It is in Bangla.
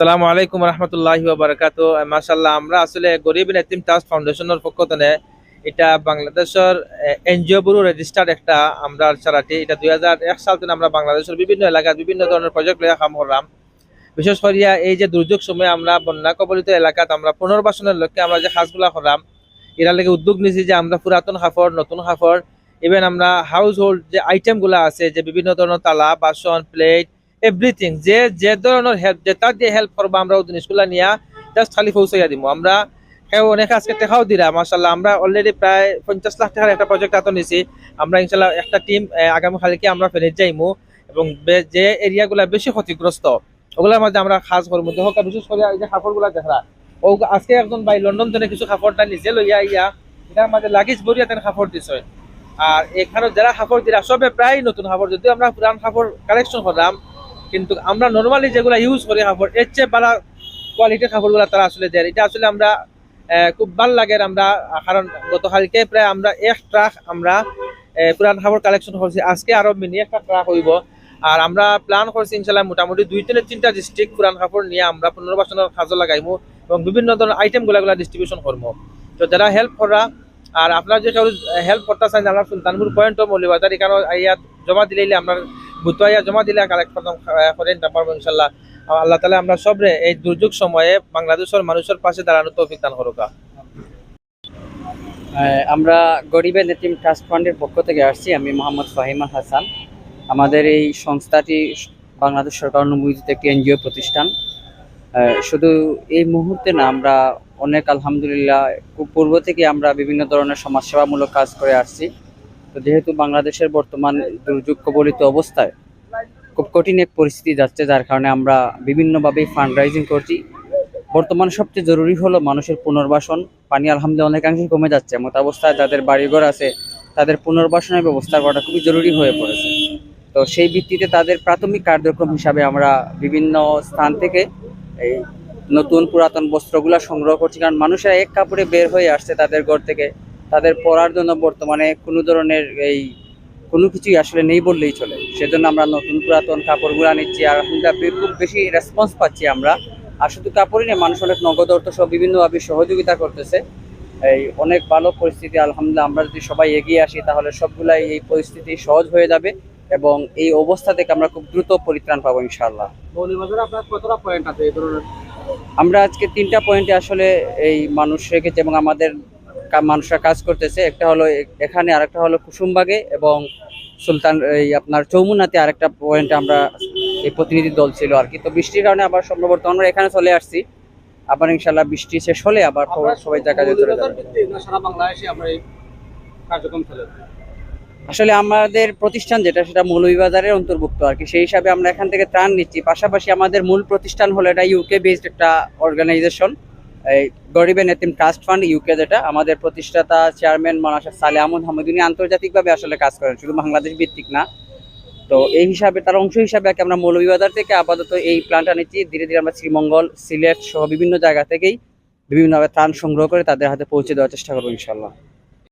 আসসালামু আলাইকুম রহমতুল্লাহি বারাকাত। মাশাল্লাহ আমরা আসলে গরিব এতিম ট্রাস্ট ফাউন্ডেশনের পক্ষ থেকে এটা বাংলাদেশের এনজিও ব্যুরো রেজিস্টার্ড একটা আমরা চারাটি এটা দুই এক সাল থেকে আমরা বাংলাদেশের বিভিন্ন এলাকায় বিভিন্ন ধরনের প্রজেক্ট লইয়া কাম করলাম। বিশেষ করিয়া এই যে দুর্যোগ সময়ে আমরা বন্যা কবলিত এলাকাত আমরা পুনর্বাসনের লক্ষ্যে আমরা যে কাজগুলা করলাম এরা লাগে উদ্যোগ নিয়েছি যে আমরা পুরাতন কাপড় নতুন কাপড় ইভেন আমরা হাউস হোল্ড যে আইটেমগুলো আছে, যে বিভিন্ন ধরনের তালা, বাসন প্লেট এভরিথিং যে যে ধরনের হেল্প যেটা দিয়ে হেল্প করব আমরা ওই জিনিসগুলো নিয়ে জাস্ট খালি পৌঁছাইয়া দিব আমরা হ্যাঁ অনেক আজকে টেকাও দিলা মাসাল্লাহ আমরা অলরেডি প্রায় পঞ্চাশ লাখ টাকার একটা প্রজেক্ট হাতে নিছি। আমরা ইনশাল্লাহ একটা টিম আগামী কালকে আমরা ফেরত যাইমু এবং যে এরিয়াগুলা বেশি ক্ষতিগ্রস্ত, ওগুলোর মধ্যে আমরা খাস করব। দেখো বিশেষ করে এই যে কাপড়গুলা দেখা ও আজকে একজন ভাই লন্ডন থেকে কিছু কাপড়টা নিজে লইয়া ইয়া এটার মাঝে লাগেজ ভরিয়া তেন কাপড় দিছে। আর এখানে যারা কাপড় দিলা, সবে প্রায় নতুন কাপড়। যদিও আমরা পুরান কাপড় কালেকশন করলাম কিন্তু আমরা নর্মালি যেগুলো ইউজ করি কাপড় এর চেয়ে ভালো কোয়ালিটির কাপড়গুলো তারা আসলে দেয় এটা আসলে আমরা খুব ভালো লাগে আমরা, কারণ গতকালকে প্রায় আমরা এক ট্রাক আমরা পুরান কাপড় কালেকশন করছি। আজকে আরও মিনি একটা ট্রাক হইব। আর আমরা প্ল্যান করছি ইনশাল্লাহ মোটামুটি দুই থেকে তিনটা ডিস্ট্রিক্ট পুরান কাপড় নিয়ে আমরা পুনর্বাসনের কাজও লাগাইমু এবং বিভিন্ন ধরনের আইটেমগুলা ডিস্ট্রিবিউশন করব তো যারা হেল্প করা, আর আপনার যে হেল্প করতে চান আমরা সুলতানপুর পয়েন্ট মৌলিবাজার এখানে জমা দিলে আমরা বুতুয়াইয়া জমা দিলে কালেক্ট করেন পারব ইনশাল্লাহ। আল্লাহ তালা আমরা সবরে এই দুর্যোগ সময়ে বাংলাদেশের মানুষের পাশে দাঁড়ানো তৌফিক দান করুকা। আমরা গরিবের নেতিম ট্রাস্ট ফান্ডের পক্ষ থেকে আসছি, আমি মোহাম্মদ ফাহিমা হাসান। আমাদের এই সংস্থাটি বাংলাদেশ সরকার অনুমোদিত একটি এনজিও প্রতিষ্ঠান। শুধু এই মুহূর্তে না, আমরা অনেক আলহামদুলিল্লাহ, পূর্ব থেকে আমরা বিভিন্ন ধরনের সমাজসেবামূলক কাজ করে আসছি। তো যেহেতু বাংলাদেশের বর্তমান দুর্যোগ কবলিত অবস্থায় খুব কঠিন এক পরিস্থিতি যাচ্ছে, যার কারণে আমরা বিভিন্নভাবেই ফান্ড রাইজিং করছি। বর্তমানে সবচেয়ে জরুরি হলো মানুষের পুনর্বাসন। পানি আলহামদুলিল্লাহ অনেকাংশেই কমে যাচ্ছে। এমত অবস্থায় যাদের বাড়িঘর আছে, তাদের পুনর্বাসনের ব্যবস্থা করাটা খুবই জরুরি হয়ে পড়েছে। তো সেই ভিত্তিতে তাদের প্রাথমিক কার্যক্রম হিসাবে আমরা বিভিন্ন স্থান থেকে এই নতুন পুরাতন বস্ত্রগুলো সংগ্রহ করছি। কারণ মানুষেরা এক কাপড়ে বের হয়ে আসছে তাদের ঘর থেকে। তাদের পড়ার জন্য বর্তমানে কোনো ধরনের এই কোনো কিছুই আসলে নেই বললেই চলে। সেজন্য আমরা নতুন পুরাতন কাপড়গুলো নিচ্ছি আর আলহামদুলিল্লাহ খুব বেশি রেসপন্স পাচ্ছি আমরা। আর শুধু কাপড়ই নেই মানুষ অনেক নগদ অর্থ সহ বিভিন্নভাবে সহযোগিতা করতেছে। এই অনেক ভালো পরিস্থিতি আলহামদুলিল্লাহ আমরা যদি সবাই এগিয়ে আসি তাহলে সবগুলাই এই পরিস্থিতি সহজ হয়ে যাবে এবং এই অবস্থা থেকে আমরা খুব দ্রুত পরিত্রাণ পাবো ইনশাআল্লাহ। মৌলিবাজারে আপনার কতটা পয়েন্ট আছে এই আমরা আজকে তিনটা পয়েন্টে আসলে এই মানুষ রেখেছি এবং আমাদের মানুষরা কাজ করতেছে। একটা হলো এখানে আরেকটা হলো কুসুমবাগে এবং সুলতান, এই আপনার চৌমুনাতে আরেকটা পয়েন্টে আমরা এই প্রতিনিধি দল ছিল আর কি। তো বৃষ্টির কারণে আবার সম্ভবত আমরা এখানে চলে আসছি। আবার ইনশাল্লাহ বৃষ্টি শেষ হলে আবার সবাই জায়গায় চলে যাবে। আসলে আমাদের প্রতিষ্ঠান যেটা, সেটা মৌলভীবাজারের অন্তর্ভুক্ত আর কি। সেই হিসাবে আমরা এখান থেকে ত্রাণ নিচ্ছি। পাশাপাশি আমাদের মূল প্রতিষ্ঠান হলো এটা ইউকে বেসড একটা অর্গানাইজেশন এই গরিবের নেতিম ট্রাস্ট ফান্ড ইউকে যেটা, আমাদের প্রতিষ্ঠাতা চেয়ারম্যান মনাসা সালে আহমদ হামিদ উনি আন্তর্জাতিকভাবে আসলে কাজ করেন, শুধু বাংলাদেশ ভিত্তিক না। তো এই হিসাবে, তার অংশ হিসাবে আমরা মৌলভীবাজার থেকে আপাতত এই প্ল্যানটা নিচ্ছি। ধীরে ধীরে আমরা শ্রীমঙ্গল, সিলেট সহ বিভিন্ন জায়গা থেকেই বিভিন্নভাবে ত্রাণ সংগ্রহ করে তাদের হাতে পৌঁছে দেওয়ার চেষ্টা করব ইনশাল্লাহ